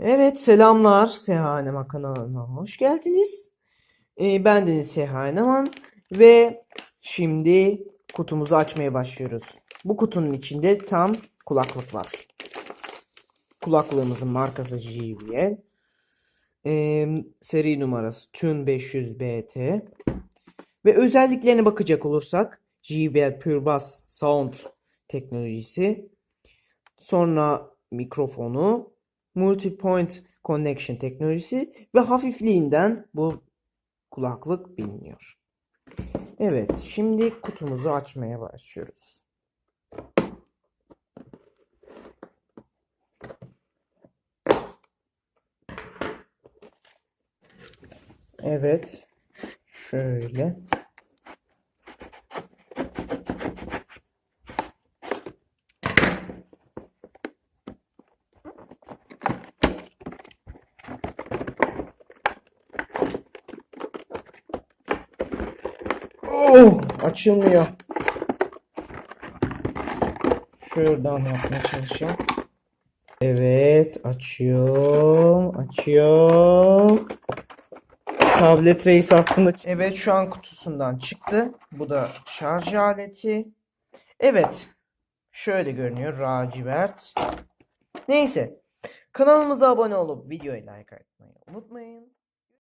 Evet selamlar Sehaneman kanalına hoş geldiniz. Ee, ben Deniz Sehaneman ve şimdi kutumuzu açmaya başlıyoruz. Bu kutunun içinde tam kulaklık var. Kulaklığımızın markası JBL. Ee, seri numarası Tune 500BT. Ve özelliklerine bakacak olursak JBL Pure Bass Sound teknolojisi. Sonra mikrofonu, multi-point connection teknolojisi ve hafifliğinden bu kulaklık biliniyor. Evet, şimdi kutumuzu açmaya başlıyoruz. Evet, şöyle. Oh, açılmıyor. Şuradan yapmaya çalışacağım. Evet, açıyorum, açıyorum. Tablet reis aslında. Evet, şu an kutusundan çıktı. Bu da şarj aleti. Evet, şöyle görünüyor, lacivert. Neyse, kanalımıza abone olup videoya like atmayı unutmayın.